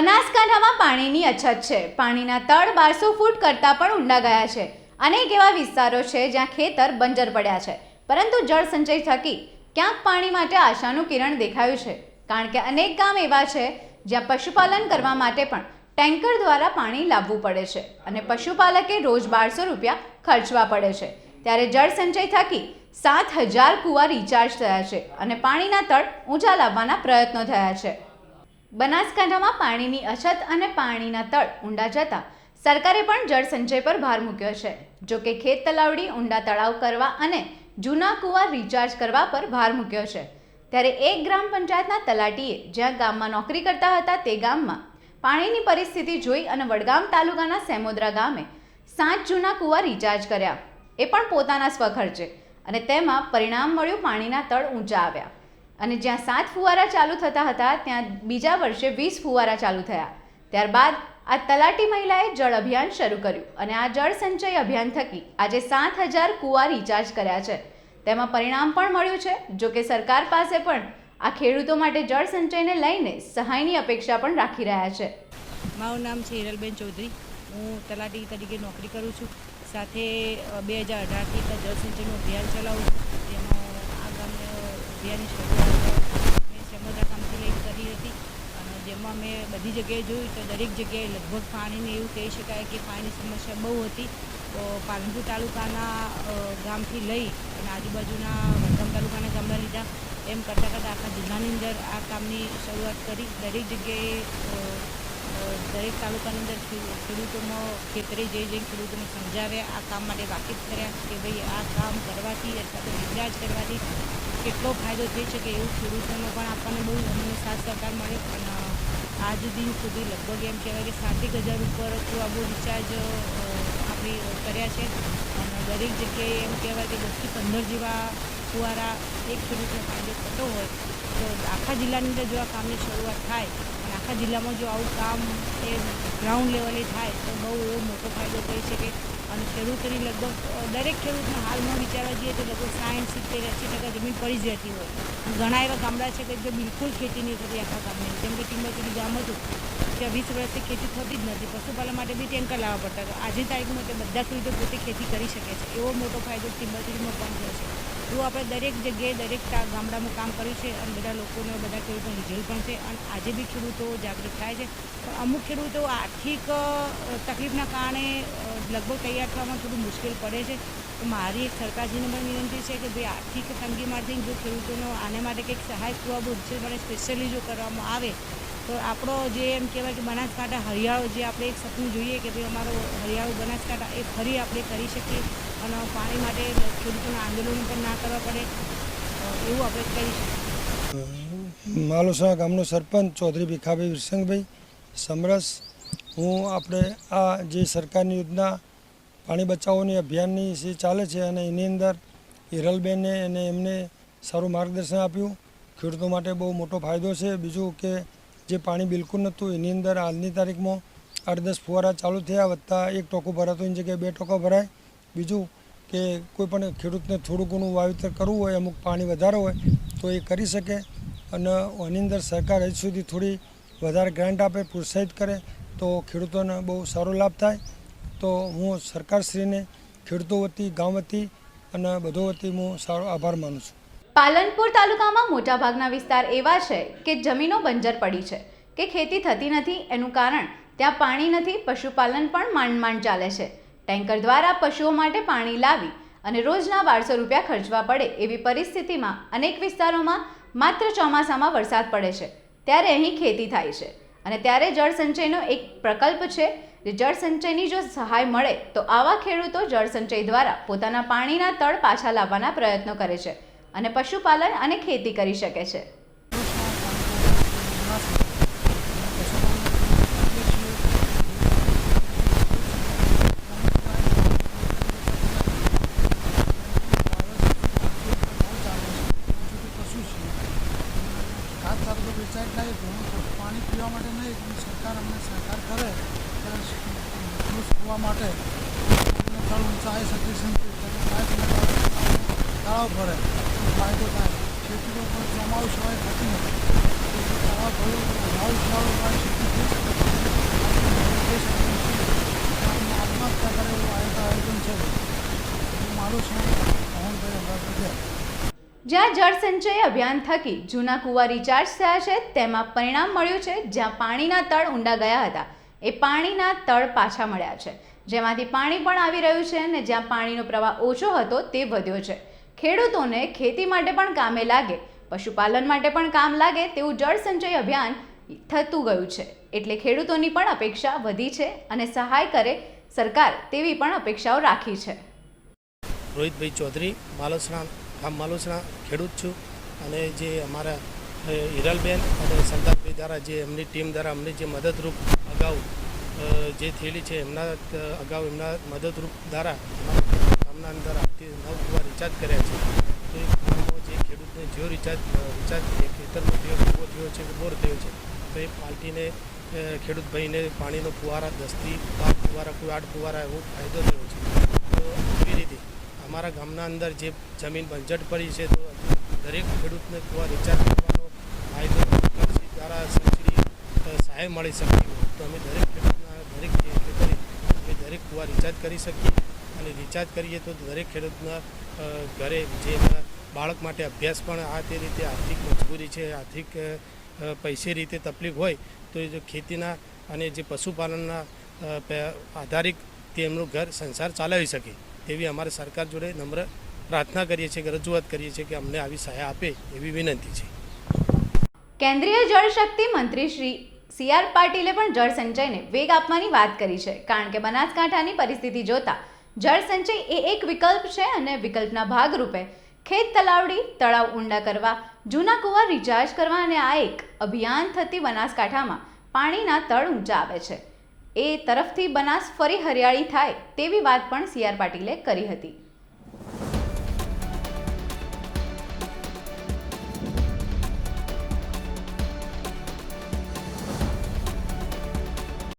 બનાસકાંઠામાં પાણીની અછત છે. પાણીના તળ બારસો ફૂટ કરતાં પણ ઊંડા ગયા છે. અનેક એવા વિસ્તારો છે જ્યાં ખેતર બંજર પડ્યા છે. પરંતુ જળ સંચય થકી ક્યાંક પાણી માટે આશાનું કિરણ દેખાયું છે. કારણ કે અનેક ગામ એવા છે જ્યાં પશુપાલન કરવા માટે પણ ટેન્કર દ્વારા પાણી લાવવું પડે છે અને પશુપાલકે રોજ બારસો રૂપિયા ખર્ચવા પડે છે. ત્યારે જળ સંચય થકી સાત હજાર કૂવા રિચાર્જ થયા છે અને પાણીના તળ ઊંચા લાવવાના પ્રયત્નો થયા છે. બનાસકાંઠામાં પાણીની અછત અને પાણીના તળ ઊંડા જતા સરકારે પણ જળ સંચય પર ભાર મૂક્યો છે. જો કે ખેત તલાવડી, ઊંડા તળાવ કરવા અને જૂના કૂવા રિચાર્જ કરવા પર ભાર મૂક્યો છે. ત્યારે એક ગ્રામ પંચાયતના તલાટીએ જ્યાં ગામમાં નોકરી કરતા હતા તે ગામમાં પાણીની પરિસ્થિતિ જોઈ અને વડગામ તાલુકાના સેમોદરા ગામે સાત જૂના કૂવા રિચાર્જ કર્યા. એ પણ પોતાના સ્વખર્ચે અને તેમાં પરિણામ મળ્યું પાણીના તળ ઊંચા આવ્યા. અને જ્યાં સાત ફુવારા ચાલુ થતા હતા, ત્યાં બીજા વર્ષે વીસ ફુવારા ચાલુ થયા. ત્યારબાદ આ તલાટી મહિલાએ જળ અભિયાન શરૂ કર્યું અને આ જળ સંચય અભિયાન થકી આજે સાત હજાર કૂવા રિચાર્જ કર્યા છે. તેમાં પરિણામ પણ મળ્યું છે, જો કે સરકાર પાસે પણ આ ખેડૂતો માટે જળ સંચયને લઈને સહાયની અપેક્ષા પણ રાખી રહ્યા છે. મારું નામ છે હિરલબેન ચૌધરી. હું તલાટી તરીકે નોકરી કરું છું. સાથે બે હજાર અઢારથી જળ સિંચાઈનું અભિયાન ચલાવું છું. અભિયાનની શરૂઆત મેં સમુદ્ર કામથી એક કરી હતી અને જેમાં મેં બધી જગ્યાએ જોયું તો દરેક જગ્યાએ લગભગ પાણીને એવું કહી શકાય કે પાણીની સમસ્યા બહુ હતી. તો પાલનપુર તાલુકાના ગામથી લઈ અને આજુબાજુના વડગામ તાલુકાના ગામમાં લીધા. એમ કરતાં કરતાં આખા જિલ્લાની અંદર આ કામની શરૂઆત કરી. દરેક જગ્યાએ દરેક તાલુકાની અંદર ખેડૂતોમાં ખેતરે જઈ જઈને ખેડૂતોને સમજાવ્યા, આ કામ માટે વાકેફ કર્યા કે ભાઈ આ કામ કરવાથી અથવા તો રિચાર્જ કરવાથી કેટલો ફાયદો થઈ શકે એવું ખેડૂતોનો પણ આપણને બહુ અમને સાથ સહકાર મળે. અને આજ દિન સુધી લગભગ એમ કહેવાય કે સાતેક હજાર ઉપર આબુ રિચાર્જ આપણે કર્યા છે. અને દરેક જગ્યાએ એમ કહેવાય કે દસથી પંદર જેવા ફુવારા એક ખેડૂતને ફાયદો થતો હોય. તો આખા જિલ્લાની અંદર જો આ કામની શરૂઆત થાય અને આખા જિલ્લામાં જો આવું કામ એ ગ્રાઉન્ડ લેવલે થાય તો બહુ એવો મોટો ફાયદો થઈ શકે. અને ખેડૂતોની લગભગ દરેક ખેડૂતને હાલમાં વિચારવા જઈએ તો લગભગ સાઠ સિત્તેર એંસી ટકા જમીન પડી જ રહેતી હોય ઘણા એવા ગામડા છે કે જે બિલકુલ ખેતી નહીં થતી આખા ગામની. જેમ કે ટીંબકડી ગામ હતું, ત્યાં વીસ વર્ષથી ખેતી થતી જ નથી. પશુપાલન માટે બી ટેન્કર લાવવા પડતા હતા. આજે તારીખમાં તે બધા ખેડૂતો પોતે ખેતી કરી શકે છે. એવો મોટો ફાયદો ટીંબકડીમાં પણ થયો છે. એવું આપણે દરેક જગ્યાએ દરેક ગામડામાં કામ કર્યું છે અને બધા લોકોને બધા ખેડૂતો લીધેલ પણ છે અને આજે બી ખેડૂતો જાગૃત થાય છે. પણ અમુક ખેડૂતો આર્થિક તકલીફના કારણે લગભગ તૈયાર થવામાં થોડું મુશ્કેલ પડે છે. તો મારી એક સરકારશ્રીને પણ વિનંતી છે કે ભાઈ આર્થિક તંગીમાંથી જો ખેડૂતોનો આને માટે કંઈક સહાય પૂરા બુદ્ધિ માટે સ્પેશિયલી જો કરવામાં આવે તો આપણો જે એમ કહેવાય કે બનાસકાંઠા હરિયાળો જે આપણે એક સપનું જોઈએ કે ભાઈ અમારો હરિયાળો બનાસકાંઠા એ ફરી આપણે કરી શકીએ અને પાણી માટે ખેડૂતોના આંદોલન પણ ના કરવા પડે એવું આપણે કરી શકીએ. માલુસા ગામનો સરપંચ ચૌધરી ભીખાભાઈ વિરસંગભાઈ સમરસ. હું આપણે આ જે સરકારની યોજના પાણી બચાવોની અભિયાનની જે ચાલે છે અને એની અંદર હિરલબેને અને એમને સારું માર્ગદર્શન આપ્યું. ખેડૂતો માટે બહુ મોટો ફાયદો છે. બીજું કે જે પાણી બિલકુલ નહોતું, એની અંદર હાલની તારીખમાં આઠ દસ ફુવારા ચાલુ થયા વધતા એક ટોકો ભરાતો, એની જગ્યાએ બે ટોકો ભરાય. બીજું કે કોઈ પણ ખેડૂતને થોડું ઘણું વાવેતર કરવું હોય, અમુક પાણી વધારે હોય, તો એ કરી શકે. અને એની અંદર સરકાર હજી સુધી થોડી વધારે ગ્રાન્ટ આપે, પ્રોત્સાહિત કરે, તો ખેડૂતોને બહુ સારો લાભ થાય. તો હું સરકારશ્રીને, ખેડૂતો વતી, ગામ વતી અને બધો વતી હું સારો આભાર માનું છું. પાલનપુર તાલુકામાં મોટાભાગના વિસ્તાર એવા છે કે જમીનો બંજર પડી છે, કે ખેતી થતી નથી એનું કારણ ત્યાં પાણી નથી, પશુપાલન પણ માંડ માંડ ચાલે છે. ટેન્કર દ્વારા પશુઓ માટે પાણી લાવી અને રોજના બારસો રૂપિયા ખર્ચવા પડે એવી પરિસ્થિતિમાં અનેક વિસ્તારોમાં માત્ર ચોમાસામાં વરસાદ પડે છે, ત્યારે અહીં ખેતી થાય છે. અને ત્યારે જળ સંચયનો એક પ્રકલ્પ છે જે જળ જો સહાય મળે તો આવા ખેડૂતો જળ સંચય દ્વારા પોતાના પાણીના તળ પાછા લાવવાના પ્રયત્નો કરે છે. અને પશુપાલન અને ખેતી કરી શકે છે. પાણી પીવા માટે નહીં સરકાર અમને સહકાર કરે તો સુવા માટે છે તળાવ ભરે ફાયદો થાય ખેતીનો પણ ચોમાવું સિવાય થતી નથી આવા ભર્યું નવ ઉછાળો સુધી થઈ આત્મહત્યા કરે એવું આયોજન છે મારું છે જ્યાં જળ સંચય અભિયાન થકી જૂના કૂવા રિચાર્જ થયા છે, તેમાં પરિણામ મળ્યું છે, જ્યાં પાણીના તળ ઊંડા ગયા હતા. એ પાણીના તળ પાછા મળ્યા છે. જેમાંથી પાણી પણ આવી રહ્યું છે અને જ્યાં પાણીનો પ્રવાહ ઓછો હતો, તે વધ્યો છે. ખેડૂતોને ખેતી માટે પણ કામે લાગે, પશુપાલન માટે પણ કામ લાગે તેવું જળ સંચય અભિયાન થતું ગયું છે. એટલે ખેડૂતોની પણ અપેક્ષા વધી છે અને સહાય કરે સરકાર તેવી પણ અપેક્ષાઓ રાખી છે. રોહિતભાઈ ચૌધરી, માલોસણા ગામ માલોસણા ખેડૂત છું અને જે અમારા હિરલબેન અને સંતાપભાઈ દ્વારા જે એમની ટીમ દ્વારા અમને જે મદદરૂપ અગાઉ જે થયેલી છે એમના, અગાઉ એમના મદદરૂપ દ્વારા અમારા અંદર આજથી નવ યુવા રિચાર્જ કર્યા છે. એ કુવામાં જે ખેડૂતને જેઓ રિચાર્જ રિચાર્જ ખેતરનો થયો કૂવો થયો છે કે બોર થયો છે. તો એ પાર્ટીને ખેડૂત ભાઈને પાણીનો ફુવારા, દસથી બાર ફુવારા, કોઈ આઠ ફુવારા એવો ફાયદો થયો છે. તો એવી રીતે અમારા ગામના અંદર જે જમીન બંજટ પડી છે, તો દરેક ખેડૂતને કુવા રિચાર્જ કરવાનો ફાયદો દ્વારા સબસિડી સહાય મળી હોય. તો અમે દરેક ખેડૂતના, દરેક ખેતરે અમે દરેક કુવા રિચાર્જ કરી શકીએ. અને રિચાર્જ કરીએ તો દરેક ખેડૂતના ઘરે જે બાળક માટે અભ્યાસ પણ આ તે રીતે આર્થિક મજબૂરી છે, આર્થિક પૈસે રીતે તકલીફ હોય, તો એ જો ખેતીના અને જે પશુપાલનના આધારિત તે એમનું ઘર સંસાર ચલાવી શકે, તેવી અમારે સરકાર જોડે નમ્ર પ્રાર્થના કરીએ છીએ કે રજૂઆત કરીએ છીએ કે અમને આવી સહાય આપે એવી વિનંતી છે. કેન્દ્રીય જળશક્તિ મંત્રી શ્રી સી આર પાટીલે પણ જળ સંચયને વેગ આપવાની વાત કરી છે, કારણ કે બનાસકાંઠાની પરિસ્થિતિ જોતા જળ સંચય એ એક વિકલ્પ છે અને વિકલ્પના ભાગરૂપે ખેત તલાવડી, તળાવ ઊંડા કરવા, જૂના કૂવા રિચાર્જ કરવા અને આ એક અભિયાન થતી બનાસકાંઠામાં પાણીના તળ ઊંચા આવે છે. એ તરફથી બનાસ ફરી હરિયાળી થાય તેવી વાત પણ સી આર પાટીલે કરી હતી.